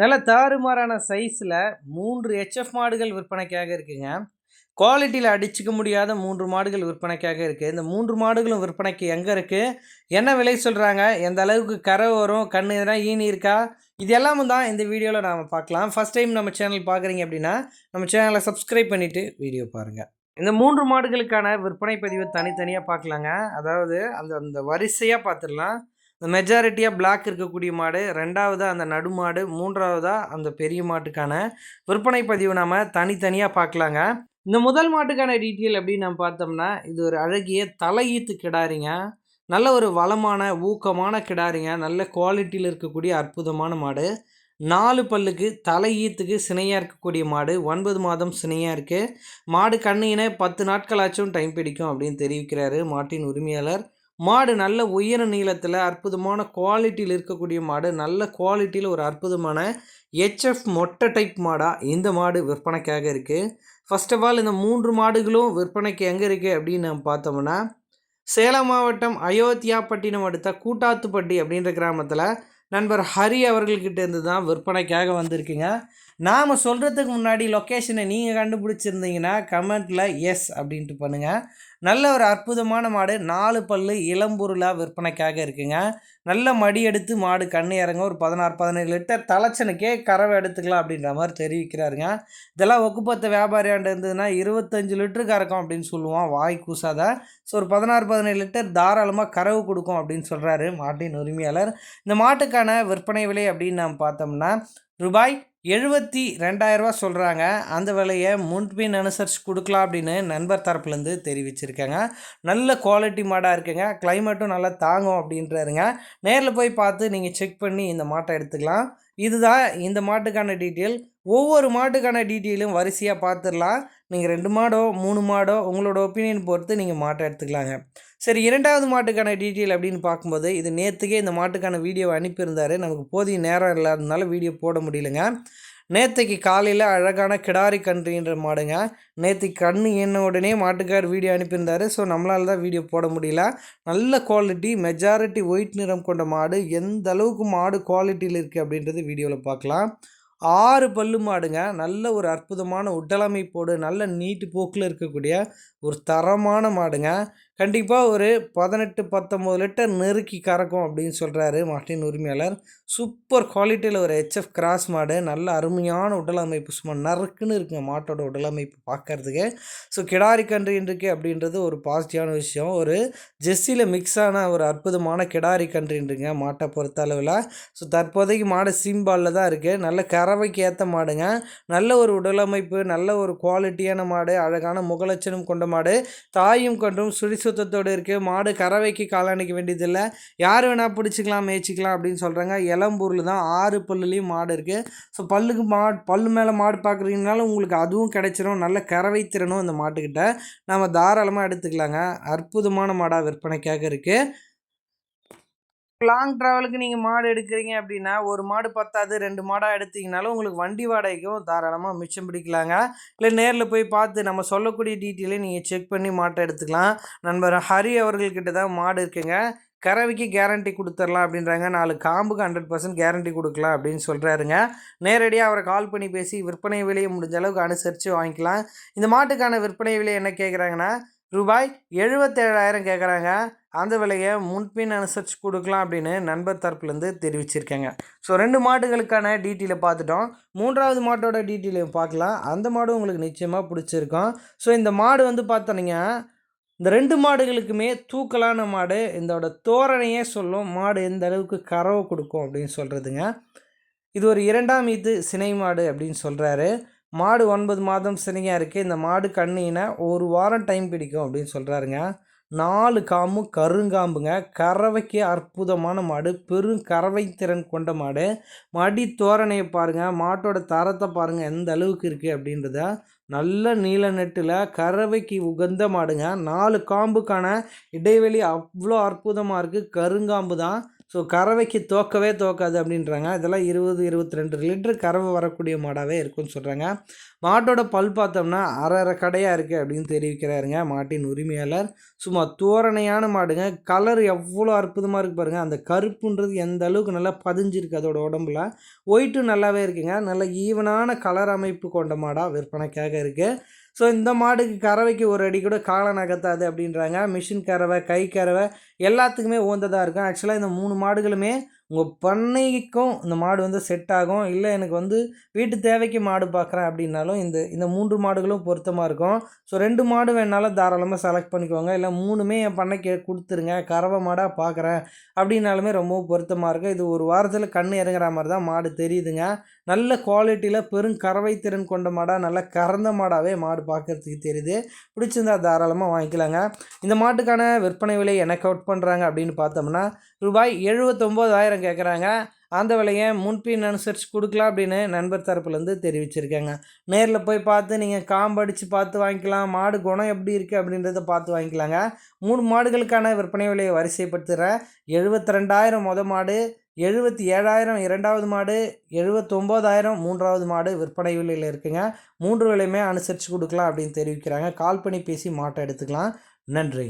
நல்ல தாறுமாறான சைஸில் மூன்று ஹெச்எஃப் மாடுகள் விற்பனைக்காக இருக்குங்க. குவாலிட்டியில் அடிச்சுக்க முடியாத மூன்று மாடுகள் விற்பனைக்காக இருக்குது இந்த மூன்று மாடுகளும் விற்பனைக்கு எங்கே இருக்குது என்ன விலை சொல்கிறாங்க எந்த அளவுக்கு கரை வரும்? கண் எதனா ஈனி இருக்கா? இது எல்லாமும் தான் இந்த வீடியோவில் நாம் பார்க்கலாம். ஃபஸ்ட் டைம் நம்ம சேனல் பார்க்குறீங்க அப்படின்னா நம்ம சேனலை சப்ஸ்கிரைப் பண்ணிவிட்டு வீடியோ பாருங்கள் இந்த மூன்று மாடுகளுக்கான விற்பனை பதிவை தனித்தனியாக பார்க்கலாங்க. அதாவது அந்த அந்த வரிசையாக பார்த்துடலாம். மெஜாரிட்டியாக பிளாக் இருக்கக்கூடிய மாடு ரெண்டாவதாக அந்த நடு மாடு மூன்றாவதாக அந்த பெரிய மாட்டுக்கான விற்பனை பதிவு நாம் தனித்தனியாக பார்க்கலாங்க இந்த முதல் மாட்டுக்கான டீட்டெயில் அப்படின்னு நம்ம பார்த்தோம்னா இது ஒரு அழகிய தலையீத்து கிடாரிங்க. நல்ல ஒரு வளமான ஊக்கமான கிடாரிங்க. நல்ல குவாலிட்டியில் இருக்கக்கூடிய அற்புதமான மாடு. நாலு பல்லுக்கு தலையீத்துக்கு சினையாக இருக்கக்கூடிய மாடு. ஒன்பது மாதம் சினையாக இருக்குது மாடு கண்ணின பத்து நாட்களாச்சும் டைம் பிடிக்கும் அப்படின்னு தெரிவிக்கிறாரு மாட்டின் உரிமையாளர். மாடு நல்ல உயர நீளத்தில் அற்புதமான குவாலிட்டியில் இருக்கக்கூடிய மாடு நல்ல குவாலிட்டியில் ஒரு அற்புதமான ஹெச்எஃப் மொட்டை டைப் மாடாக இந்த மாடு விற்பனைக்காக இருக்குது ஃபர்ஸ்ட் ஆஃப் ஆல் இந்த மூன்று மாடுகளும் விற்பனைக்கு எங்கே இருக்குது அப்படின்னு நம்ம பார்த்தோம்னா சேலம் மாவட்டம் அயோத்தியாப்பட்டினம் அடுத்த கூட்டாத்துப்பட்டி அப்படின்ற கிராமத்தில் நண்பர் ஹரி அவர்கள்கிட்ட இருந்து தான் விற்பனைக்காக வந்திருக்குங்க. நாம் சொல்கிறதுக்கு முன்னாடி லொக்கேஷனை நீங்கள் கண்டுபிடிச்சிருந்தீங்கன்னா கமெண்ட்டில் எஸ் அப்படின்ட்டு பண்ணுங்கள் நல்ல ஒரு அற்புதமான மாடு நாலு பல்லு இளம்பொருளாக விற்பனைக்காக இருக்குங்க. நல்ல மடி எடுத்து மாடு கண்ணு இறங்க ஒரு பதினாறு பதினேழு லிட்டர் தலைச்சனுக்கே கறவை எடுத்துக்கலாம் அப்படின்ற மாதிரி தெரிவிக்கிறாருங்க. இதெல்லாம் ஒக்குப்பத்த வியாபாரியாண்டு இருந்ததுன்னா இருபத்தஞ்சு லிட்டரு கறக்கும் அப்படின்னு சொல்லுவோம் வாய் கூசாத. ஸோ ஒரு பதினாறு பதினேழு லிட்டர் தாராளமாக கறவு கொடுக்கும் அப்படின்னு சொல்கிறாரு மாட்டின் உரிமையாளர். இந்த மாட்டு இதற்கான விற்பனை விலை அப்படின்னு நாம் பார்த்தோம்னா ரூபாய் எழுபத்தி ரெண்டாயிரரூவா சொல்கிறாங்க அந்த விலையை முன்பின் அனுசரித்து கொடுக்கலாம் அப்படின்னு நண்பர் தரப்புலேருந்து தெரிவிச்சிருக்காங்க. நல்ல குவாலிட்டி மாடாக இருக்குங்க. கிளைமேட்டும் நல்லா தாங்கும் அப்படின்றாருங்க. நேரில் போய் பார்த்து நீங்கள் செக் பண்ணி இந்த மாட்டை எடுத்துக்கலாம். இதுதான் இந்த மாட்டுக்கான டீட்டெயில் ஒவ்வொரு மாட்டுக்கான டீட்டெயிலும் வரிசையாக பார்த்துடலாம். நீங்கள் ரெண்டு மாடோ மூணு மாடோ உங்களோட ஒப்பீனியன் பொறுத்து நீங்கள் மாட்டை எடுத்துக்கலாங்க. சரி இரண்டாவது மாட்டுக்கான டீட்டெயில் அப்படின்னு பார்க்கும்போது இது நேற்றுக்கே இந்த மாட்டுக்கான வீடியோவை அனுப்பியிருந்தார். நமக்கு போதிய நேரம் இல்லாததுனால வீடியோ போட முடியலங்க. நேற்றுக்கு காலையில் அழகான கிடாரி கன்றுன்ற மாடுங்க. நேற்று கண் என்ன உடனே மாட்டுக்கார் வீடியோ அனுப்பியிருந்தார். ஸோ நம்மளால் தான் வீடியோ போட முடியல. நல்ல குவாலிட்டி மெஜாரிட்டி ஒயிட் நிறம் கொண்ட மாடு. எந்த அளவுக்கு மாடு குவாலிட்டியில் இருக்குது அப்படின்றது வீடியோவில் பார்க்கலாம். ஆறு பல்லு மாடுங்க. நல்ல ஒரு அற்புதமான உடலமைப்போடு நல்ல நீட்டு போக்கில் இருக்கக்கூடிய ஒரு தரமான மாடுங்க. கண்டிப்பாக ஒரு பதினெட்டு பத்தொம்போது லிட்டர் நெருக்கி கறக்கும் அப்படின்னு சொல்கிறாரு மாட்டின் உரிமையாளர். சூப்பர் குவாலிட்டியில் ஒரு ஹெச்எஃப் கிராஸ் மாடு நல்ல அருமையான உடல் அமைப்பு சும்மா நறுக்குன்னு இருக்குங்க மாட்டோட உடல் அமைப்பு பார்க்கறதுக்கு ஸோ கிடாரி கன்று இன்றைக்கு அப்படின்றது ஒரு பாசிட்டிவான விஷயம். ஒரு ஜெஸ்ஸியில் மிக்ஸ் ஆன ஒரு அற்புதமான கிடாரி கன்றுன்றுங்க மாட்டை பொறுத்த அளவில் ஸோ தற்போதைக்கு மாடு சீம்பாலில் தான் இருக்குது நல்ல கறவைக்கு ஏற்ற மாடுங்க. நல்ல ஒரு உடலமைப்பு நல்ல ஒரு குவாலிட்டியான மாடு அழகான முகலட்சணம் கொண்ட மாடு. தாயும் கொண்டும் சுழி சுத்தத்தோடு இருக்குது மாடு கறவைக்கு காலாணிக்க வேண்டியதில்லை. யார் வேணால் பிடிச்சிக்கலாம் மேய்ச்சிக்கலாம் அப்படின்னு சொல்கிறாங்க இளம்பூரில் தான் ஆறு பல்லுலேயும் மாடு இருக்குது ஸோ பல்லுக்கு மாடு பல்லு மேலே மாடு பார்க்குறீங்கனாலும் உங்களுக்கு அதுவும் கிடைச்சிரும். நல்ல கறவை திறனும் அந்த மாட்டுக்கிட்ட. நம்ம தாராளமாக எடுத்துக்கலாங்க. அற்புதமான மாடாக விற்பனைக்காக இருக்குது லாங் ட்ராவலுக்கு நீங்கள் மாடு எடுக்கிறீங்க அப்படின்னா ஒரு மாடு பத்தாது ரெண்டு மாடாக எடுத்தீங்கனாலும் உங்களுக்கு வண்டி வாடகைக்கும் தாராளமாக மிச்சம் பிடிக்கலாங்க. இல்லை நேரில் போய் பார்த்து நம்ம சொல்லக்கூடிய டீட்டெயிலையும் நீங்கள் செக் பண்ணி மாட்டை எடுத்துக்கலாம். நண்பர் ஹரி அவர்கள்கிட்ட தான் மாடு இருக்குங்க. கறவைக்கு கேரண்டி கொடுத்துர்லாம் அப்படின்றாங்க. நாலு காம்புக்கு ஹண்ட்ரட் பர்சன்ட் கேரண்டி கொடுக்கலாம் அப்படின்னு சொல்கிறாருங்க நேரடியாக அவரை கால் பண்ணி பேசி விற்பனை விலையை முடிஞ்ச அளவுக்கு அனுசரித்து வாங்கிக்கலாம். இந்த மாட்டுக்கான விற்பனை விலை என்ன கேட்குறாங்கன்னா ரூபாய் எழுபத்தேழாயிரம் கேட்குறாங்க அந்த விலையை முன்பின் அனுசரித்து கொடுக்கலாம் அப்படின்னு நண்பர் தரப்புலேருந்து தெரிவிச்சிருக்கேங்க. ஸோ ரெண்டு மாடுகளுக்கான டீட்டெயிலை பார்த்துட்டோம். மூன்றாவது மாட்டோட டீட்டெயிலையும் பார்க்கலாம். அந்த மாடும் உங்களுக்கு நிச்சயமாக பிடிச்சிருக்கும். ஸோ இந்த மாடு வந்து பார்த்தோன்னீங்க இந்த ரெண்டு மாடுகளுக்குமே தூக்கலான மாடு இதோட தோரணையே சொல்லும் மாடு எந்த அளவுக்கு கறவை கொடுக்கும் அப்படின்னு சொல்கிறதுங்க இது ஒரு இரண்டாம் இது சினை மாடு அப்படின்னு சொல்கிறாரு மாடு ஒன்பது மாதம் சினையாக இருக்குது இந்த மாடு கண்ணினா ஒரு வாரம் டைம் பிடிக்கும் அப்படின்னு சொல்கிறாருங்க நாலு காம்பு கருங்காம்புங்க. கறவைக்கு அற்புதமான மாடு. பெரும் கறவை திறன் கொண்ட மாடு. மடி தோரணையை பாருங்கள் மாட்டோட தரத்தை பாருங்கள் எந்த அளவுக்கு இருக்குது அப்படின்றத. நல்ல நீல நெட்டில் கறவைக்கு உகந்த மாடுங்க. நாலு காம்புக்கான இடைவெளி அவ்வளோ அற்புதமாக இருக்குது கருங்காம்பு தான். ஸோ கறவைக்கு தோக்கவே தோக்காது அப்படின்றாங்க. இதெல்லாம் இருபது இருபத்தி ரெண்டு லிட்டர் கறவை வரக்கூடிய மாடாகவே இருக்கும்னு சொல்கிறாங்க மாட்டோட பல் பார்த்தோம்னா அரை அரை கடையாக இருக்குது அப்படின்னு தெரிவிக்கிறாருங்க. மாட்டின் உரிமையாளர். சும்மா தோரணையான மாடுங்க. கலர் எவ்வளோ அற்புதமாக இருக்குது பாருங்கள் அந்த கருப்புன்றது எந்த அளவுக்கு நல்லா பதிஞ்சிருக்கு அதோட உடம்புல. ஒயிட்டும் நல்லாவே இருக்குங்க. நல்ல ஈவனான கலர் அமைப்பு கொண்ட மாடாக விற்பனைக்காக இருக்குது ஸோ இந்த மாடுக்கு கறவைக்கு ஒரு அடி கூட காலை நகர்த்தாது அப்படின்றாங்க. மிஷின் கறவை கை கறவை எல்லாத்துக்குமே ஓந்ததாக இருக்கும். ஆக்சுவலாக இந்த மூணு மாடுகளுமே உங்கள் பண்ணைக்கும் இந்த மாடு வந்து செட் ஆகும். இல்லை எனக்கு வந்து வீட்டு தேவைக்கு மாடு பார்க்குறேன் அப்படின்னாலும் இந்த இந்த மூன்று மாடுகளும் பொருத்தமாக இருக்கும். ஸோ ரெண்டு மாடு வேணாலும் தாராளமாக செலக்ட் பண்ணிக்கோங்க. இல்லை மூணுமே என் பண்ணைக்கு கொடுத்துருங்க. கறவை மாடாக பார்க்குறேன் அப்படின்னாலுமே ரொம்பவும் பொருத்தமாக இருக்கும். இது ஒரு வாரத்தில் கண் இறங்குற மாதிரி தான் மாடு தெரியுதுங்க. நல்ல குவாலிட்டியில் பெரும் கறவை திறன் கொண்ட மாடாக நல்ல கறந்த மாடாகவே மாடு பார்க்குறதுக்கு தெரியுது. பிடிச்சிருந்தா தாராளமாக வாங்கிக்கலாங்க. இந்த மாட்டுக்கான விற்பனை விலை எனக்கு அவுட் பண்ணுறாங்க அப்படின்னு பார்த்தோம்னா ரூபாய் எழுபத்தொம்போதாயிரம் கேட்குறாங்க அந்த விலையை முன்பின் அனுசரித்து கொடுக்கலாம் அப்படின்னு நண்பர் தரப்புலேருந்து தெரிவிச்சிருக்காங்க. நேரில் போய் பார்த்து நீங்கள் காம்படித்து பார்த்து வாங்கிக்கலாம். மாடு குணம் எப்படி இருக்குது அப்படின்றத பார்த்து வாங்கிக்கலாங்க. மூணு மாடுகளுக்கான விற்பனை விலையை வரிசைப்படுத்துகிறேன் எழுபத்தி ரெண்டாயிரம் மொத மாடு எழுபத்தி ஏழாயிரம் இரண்டாவது மாடு எழுபத்தொம்போதாயிரம் மூன்றாவது மாடு விற்பனை விலையில் இருக்குங்க. மூன்று விலையுமே அனுசரித்து கொடுக்கலாம் அப்படின்னு தெரிவிக்கிறாங்க. கால் பண்ணி பேசி மாட்டை எடுத்துக்கலாம். நன்றி.